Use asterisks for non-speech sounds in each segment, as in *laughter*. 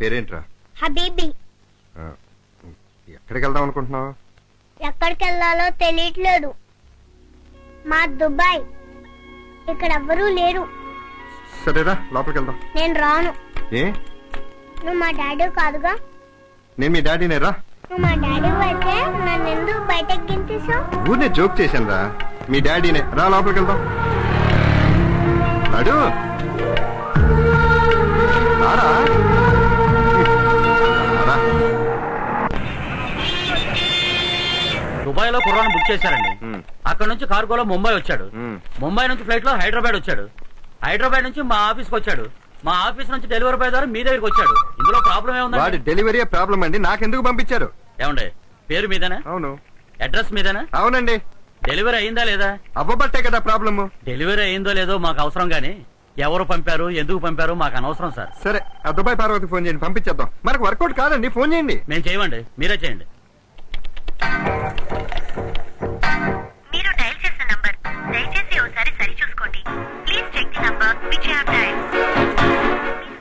పేరేంట్రా? Habibi ఎక్కడికి వెళ్దాం అనుకుంటున్నావు? ఎక్కడికి వెళ్ళాలో తెలియట్లేదు. మా దుబాయ్. ఇక్కడ ఎవ్వరూ లేరు. సరేరా లోపలికి వెళ్దాం నేను రాను. ఏ? నువ్వు మా డాడీ కాదుగా? నేను మీ డాడీనే రా. నువ్వు మా డాడీ అయితే నన్ను ఎందుకు బయటకు గింతేసావు ఊరినే జోక్ చేశాను రా మీ డాడీనే. రా లోపలికి వెళ్దాం రారా. రారా. దుబాయ్లో కుర్రాన్ని బుక్ చేశారండి. అక్కడ నుంచి కార్గోలో ముంబై వచ్చాడు. ముంబై నుంచి ఫ్లైట్లో హైదరాబాద్ వచ్చాడు. హైదరాబాద్ నుంచి మా ఆఫీస్కి వచ్చాడు. మా ఆఫీస్ నుంచి డెలివరీ బాయ్ ద్వారా మీ దగ్గరికి వచ్చాడు. ఇందులో ప్రాబ్లం వాడి ఏముందండి డెలివరీ ప్రాబ్లం అండి. నాకెందుకు పంపించారు? ఏమండి పేరు మీదేనా? అవును. అడ్రస్ మీదేనా? అవునండి. డెలివరీ అయిందా లేదా? అవ్వబట్టే కదా ప్రాబ్లము. డెలివరీ అయిందో లేదో మాకు అవసరం గానీ ఎవరు పంపారు ఎందుకు పంపారు మాకు అనవసరం సార్. సరే ఆ దుబాయ్ పార్వతి ఫోన్ చేయండి పంపించేద్దాం. మనకు వర్కౌట్ కాదండి ఫోన్ చేయండి. మేము చేయమండి మీరే చేయండి.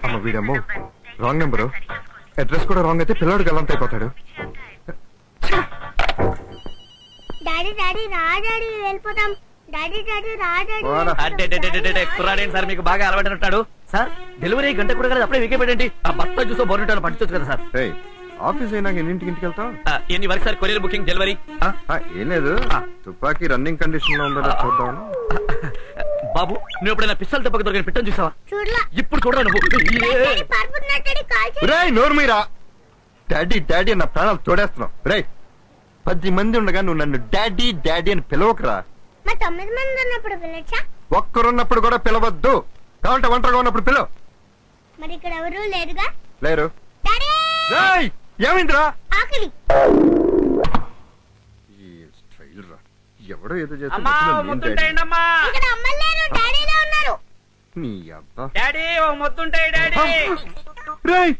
అమ్మ వీడమ్మో. రాంగ్ నెంబరు అడ్రస్ కూడా రాంగ్ అయితే పిల్లాడు గల్లంత అయిపోతాడు. డాడీ డాడీ రా డాడీ వెళ్ళిపోతాం డాడీ డాడీ రా డాడీ పోరా. వెళ్ళిపోతాం. కుర్రాడేంటి సార్? మీకు బాగా అలవాటు సార్ డెలివరీ గంట కూడా కాదు అప్పుడే వికే పెట్టండి. ఆ భర్త చూసో బోర్నిటాను కదా సార్? ఆఫీస్ అయినాక ఎన్నింటికి ఇంటికి వెళ్తాం ఎన్ని వరకు సార్? Courier booking delivery? ఆ, ఏం లేదు. తుపాకీ రన్నింగ్ కండిషన్లో ఉందో చూద్దాం బాబు నువ్వు ఎప్పుడైనా పిస్టల్ దెబ్బకి దొరికిన పిట్టని చూసావా? చూడలా. ఇప్పుడు చూడరా నువ్వు? ఏ! డాడీ డాడీ కాల్ చేయి రేయ్ నోరు మీరా? డాడీ డాడీ అన్న ప్రాణాలు తోడేస్తున్నావు. రేయ్ పది మంది ఉండగా నువ్వు నన్ను డాడీ డాడీ అని పిలవకురా. ఒక్కరున్నప్పుడు కూడా పిలవద్దు. కావాలంటే ఒంటరిగా ఉన్నప్పుడు పిలవ మరి ఇక్కడ ఎవరూ లేరుగా? లేరు. డాడీ! రేయ్ ఏమైందిరా? ఆకలి ఈ స్టైల్ రా ఎవడో ఏదో చేస్తే అమ్మా మధ్యలో నేను ముద్దుంటాయండి డాడీ. అమ్మా ఇక్కడ అమ్మలు నీ అబ్బా. డాడీ ఓ ముద్దుంటాయి డాడీ. రేయ్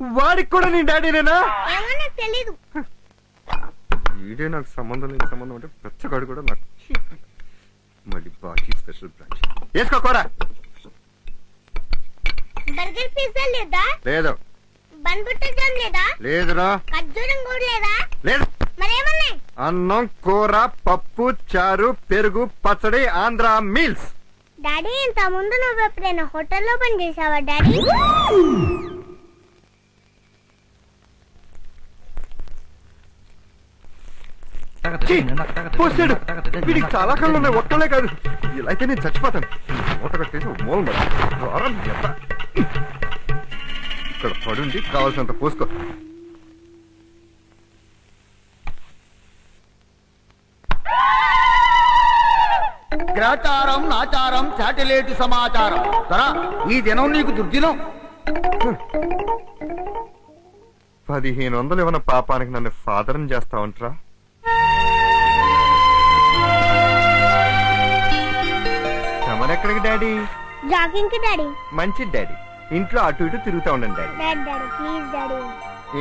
వాడికి కూడా నీ డాడీనేనా? తెలీదు. వీడే నాకు సంబంధం లేని సంబంధం అంటే పెచ్చగాడు కూడా నాకు. మళ్ళీ బాకీ స్పెషల్ బ్రాంచ్. బర్గర్ పిజ్జా లేదా? లేదు. బన్ బుట్టర్ జామ్ లేదా? లేదురా. ఖర్జూరం కూడా లేదా? లేదు. అన్నం కూర పప్పు చారు పెరుగు పచ్చడి ఆంధ్ర మీల్స్. డాడీ ఇంత ముందు నువ్వు ఎప్పుడైనా హోటల్లో పని చేసావా డాడీ? పోసాడు. వీడికి చాలా కళ్ళు ఉన్నాయి ఒక్కలే కాదు. ఇలా అయితే నేను చచ్చిపోతాను. మూట కట్టేసి మూల. ఇక్కడ పడుండి కావాల్సినంత పోసుకో. గ్రాచారం నాచారం శాటిలైట్ సమాచారం. సరా ఈ దినం నీకు దుర్దినం. పదిహేను వందలు ఏమన్నా పాపానికి నన్ను ఫాదరం చేస్తా ఉంటారా ఎక్కడికి డాడీ? జాగింగ్కి డాడీ. మంచి డాడీ. ఇంట్లో అటు ఇటు తిరుగుతా ఉండండి daddy. Daddy daddy please daddy.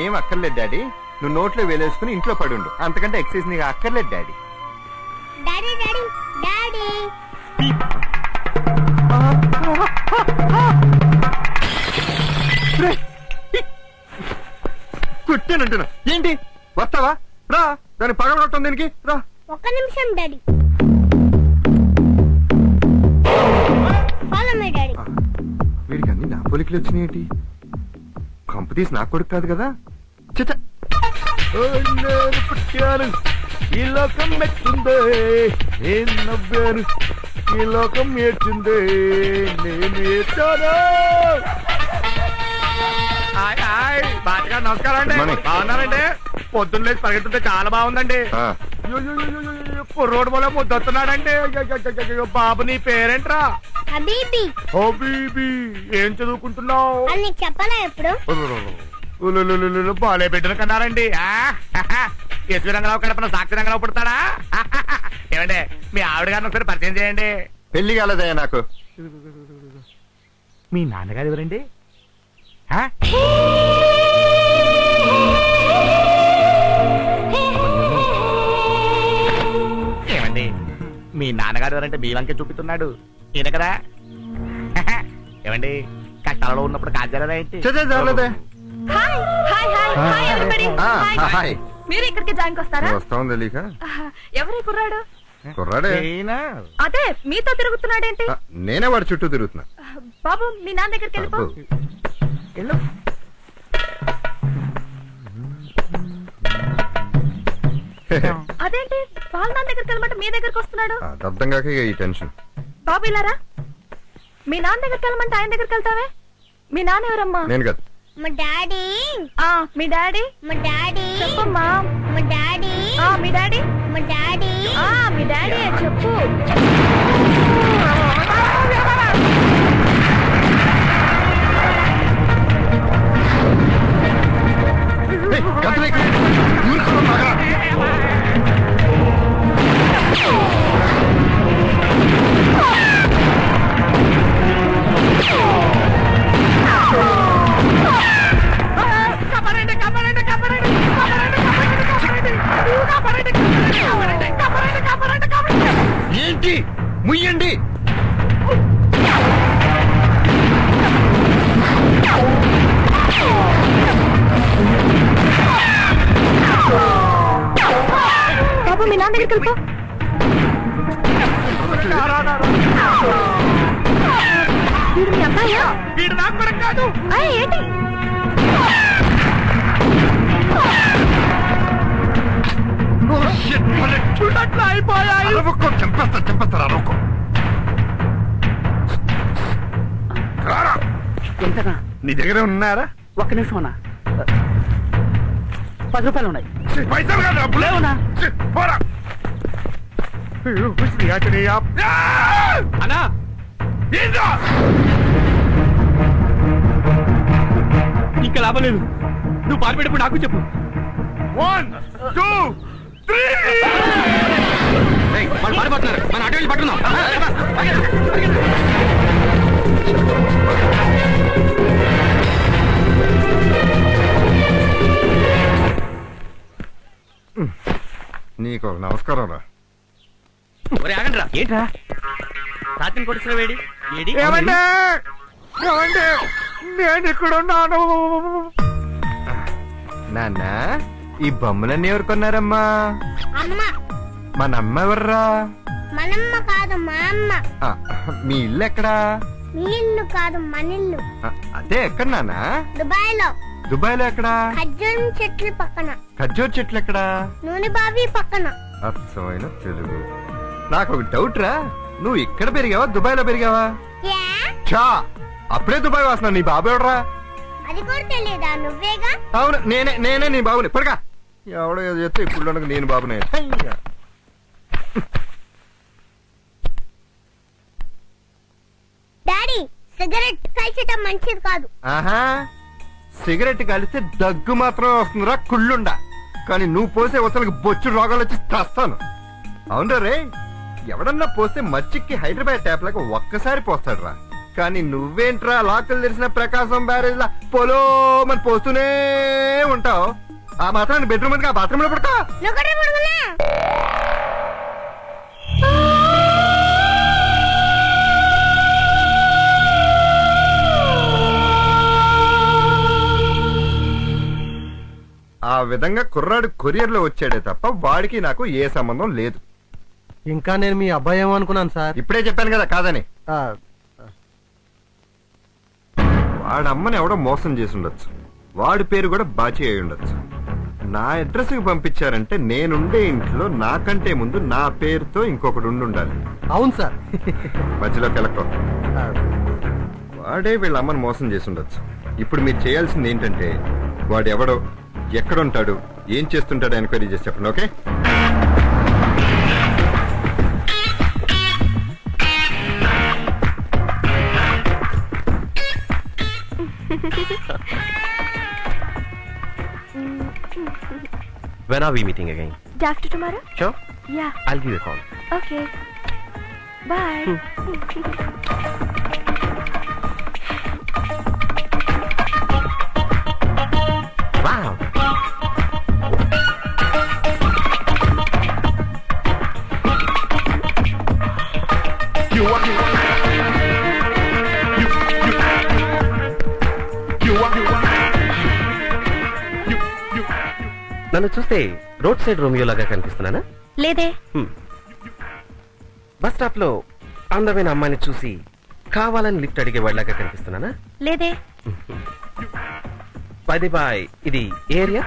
ఏం అక్కర్లేదు డాడీ. నువ్వు నోట్లో వేలేసుకుని ఇంట్లో పడుండు. అంతకంటే ఎక్సైజ్ నీకు అక్కర్లేదు డాడీ. Daddy daddy. డాడీ కుట్టానంటున్నా. ఏంటి? వస్తావా? రా. దాన్ని పగలగొట్టం దీనికి? రా. ఒక్క నిమిషం డాడీ. Follow my daddy. వీడికి అన్ని నా పోలికలు వచ్చినాయేంటి? కంపు తీసి నా కొడుకు కాదు కదా? చిచ్చ నేను పుట్టాను ఈ లోకం మెచ్చిందే నేను నవ్వాను ఈ లోకం ఏడ్చిందే నేను ఏడ్చాను? బాగా నమస్కారం అండి. బాగున్నారండి? పొద్దున్న లేచి పరిగెత్తుంటే చాలా బాగుందండి. ఆ, కుర్రోడు పోలే ముద్దొస్తున్నాడండి బాబు నీ పేరేంట్రా హబీబీ ఓ బీబీ ఏం చదువుకుంటున్నావు అని నీకు చెప్పనా ఎప్పుడు ఉలులులులులు, బాలే బిడ్డలు కన్నారండి. ఎస్వి రంగరావు కడపన సాక్షి రంగరావు పుడతాడా? ఏమండి మీ ఆవిడ గారిని ఒకసారి పరిచయం చేయండి. పెళ్ళి కాలేదయ్యా నాకు. మీ నాన్నగారు ఎవరండి? ఏమండి మీ నాన్నగారు ఎవరంటే మీ వంకే చూపిస్తున్నాడు. ఈయన కదా? ఏమండి కష్టాలలో ఉన్నప్పుడు కాజారా ఏంటి? హాయ్ హాయ్ మీరు ఇక్కడికి జాయిన్ వస్తారా? వస్తాం తెలియక ఆహా, ఎవరి కుర్రాడు? కుర్రాడే? అదే మీతో తిరుగుతున్నాడేంటి? ఆ, నేనే వాడి చుట్టూ తిరుగుతున్నా. బాబు మీ నాన్న దగ్గరికి వెళ్ళిపో. అబ్బో. వెళ్ళు. అదేంటి? వాళ్ళ నాన్న దగ్గరికి వెళ్ళమంటే మీ దగ్గరికి వస్తున్నాడు? అది అర్థం కాక ఈ టెన్షన్. బాబు ఇలారా మీ నాన్న దగ్గరికి వెళ్ళమంటే ఆయన దగ్గరికి వెళ్తావే? మీ నాన్న ఎవరమ్మా? నేను కాదు. మా డాడీ. ఆ మీ డాడీ? మా డాడీ. చెప్పమ్మా. మా డాడీ. ఆ మీ డాడీ? మా డాడీ. ఆ మీ డాడీ చెప్పు. గంటలు ఎక్కు. దగ్గరికి వెళ్ళిపో వీడు మీ అబ్బాయా వీడు నాకు కూడా కాదు. ఆ, ఏంటి? shit, మరి చూడట్లు అయిపోయాయి. అరవకో చంపేస్తా చంపేస్తారు అరవకో. రారా. ఎంతనా? నీ దగ్గర ఉన్నారా? ఒక్క నిమిషం అన్నా. పది రూపాయలు ఉన్నాయి. పైసలు కాదు డబ్బులు లేవునా? ఛీ, పోరా. అన్నా? ఇంకా లాభం లేదు. నువ్వు పారిపెట్టినప్పుడు నాకు చెప్పు. Two, three. ఏయ్, వాళ్ళు పారిపోతున్నారు మన అటు వెళ్ళి పట్టుకుందాం. నీకు నమస్కారం రా. ఒరే ఆగండి రా ఏంట్రా? రాత్రి కొడుతున్న వేడి ఏడి? ఏమంటే ఏమంటే నేను ఇక్కడ ఉన్నాను. నాన్న ఈ బొమ్మలన్నీ ఎవరు కొన్నారమ్మా? అమ్మ. మన అమ్మ ఎవర్రా? మనమ్మ కాదు మా అమ్మ. ఆ, మీ ఇల్లు ఎక్కడా? మీ ఇల్లు కాదు మన ఇల్లు. ఆ, అదే ఎక్కడ నాన్న? దుబాయ్లో దుబాయ్లో ఎక్కడా? ఖర్జూరం చెట్ల పక్కన. ఖర్జూర్ చెట్లు ఎక్కడా? నూనె బావి పక్కన. అర్థమైన తెలుగు. నాకు ఒక డౌట్ రా. నువ్వు ఇక్కడ పెరిగావా దుబాయ్లో పెరిగావా చా అప్పుడే దుబాయ్ వాసన నీ బాబు ఎవడరా? అది కూడా తెలియదా? నువ్వేగా? అవును నేనే నేనే నీ బాబుని. పడగా ఎవడో ఏదో చెప్తే ఇప్పుడు నేను బాబునే. డాడీ సిగరెట్ కాల్చటం మంచిది కాదు. ఆహా. సిగరెట్ కలిస్తే దగ్గు మాత్రమే వస్తుందిరా కుళ్ళుండా. కానీ నువ్వు పోసే వసలకు బొచ్చు రోగాలు వచ్చి చస్తాను. అవును రే. ఎవడన్నా పోస్తే మచ్చిక్కి హైదరాబాద్ ట్యాప్ లాగా ఒక్కసారి పోస్తాడు రా కానీ నువ్వేంట్రా లాకలు తెరిసిన ప్రకాశం బ్యారేజ్ లా పొలో మరి పోస్తూనే ఉంటావు. ఆ మాత్రం బెడ్రూమ్ ఆ బాత్రూమ్లో పడతా ఆ విధంగా కుర్రాడు కొరియర్లో వచ్చాడే తప్ప వాడికి నాకు ఏ సంబంధం లేదు. ఇంకా నేను మీ అబ్బాయి ఏమో అనుకున్నాను సార్. ఇప్పుడే చెప్పాను కదా కాదని. ఆ, వాడమ్మని ఎవడో మోసం చేసి ఉండొచ్చు. వాడి పేరు కూడా బాచి అయి ఉండొచ్చు. నా అడ్రస్కి పంపించారంటే నేనుండే ఇంట్లో నాకంటే ముందు నా పేరుతో ఇంకొకటి ఉండి ఉండాలి. అవును సార్. మధ్యలో ఆ, వాడే వీళ్ళ అమ్మని మోసం చేసి ఉండొచ్చు. ఇప్పుడు మీరు చేయాల్సింది ఏంటంటే వాడు ఎవడో ఎక్కడుంటాడు ఏం చేస్తుంటాడో ఎంక్వైరీ చేసి చెప్పండి okay? When are we meeting again? Day after tomorrow? Sure. Yeah. I'll give you a call. Okay. Bye. Hmm. wow. You want నన్ను చూస్తే రోడ్ సైడ్ రోమియో లాగా కనిపిస్తున్నానా? లేదే. బస్ స్టాప్లో అందమైన అమ్మాయిని చూసి కావాలని లిఫ్ట్ అడిగే వాళ్ళగా కనిపిస్తున్నానా? లేదే. పది బాయ్ ఇది ఏరియా?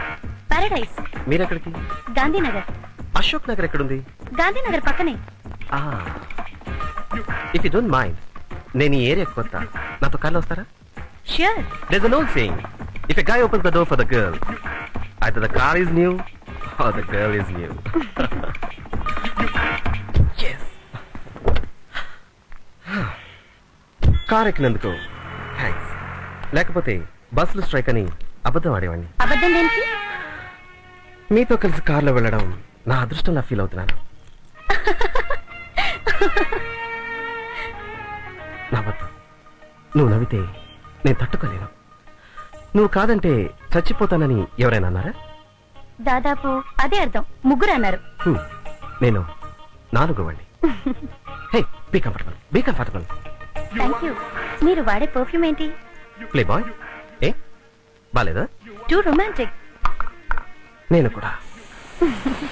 పారడైస్ మీరెక్కడికి? గాంధీనగర్. అశోక్ నగర్ ఎక్కడుంది? గాంధీనగర్ పక్కనే. ఇఫ్ యూ డోంట్ మైండ్ నేను ఈ ఏరియా కొత్త నాతో కార్లో వస్తారా? Sure There's an old saying. If a guy opens the door for the girl, either the car is new or the girl is new. *laughs* yes. Car ఎక్కినందుకు thanks లేకపోతే బస్సులు strike అని అబద్ధం ఆడేవాడిని. అబద్ధం దేనికి? మీతో కలిసి కార్లో వెళ్ళడం నా అదృష్టంలా ఫీల్ అవుతున్నాను. *laughs* నవ్వద్దు నువ్వు నవ్వితే నేను తట్టుకోలేను. నువ్వు కాదంటే చచ్చిపోతానని ఎవరైనా అన్నారా? దాదాపు అదే అర్థం. ముగ్గురు అన్నారు. నేను నాలుగు వాడిని *laughs* hey be comfortable be comfortable thank you మీరు వాడే పర్ఫ్యూమ్ ఏంటి? ప్లే బాయ్ ఏ? బాలేదా? టూ రొమాంటిక్ నేను కూడా. *laughs*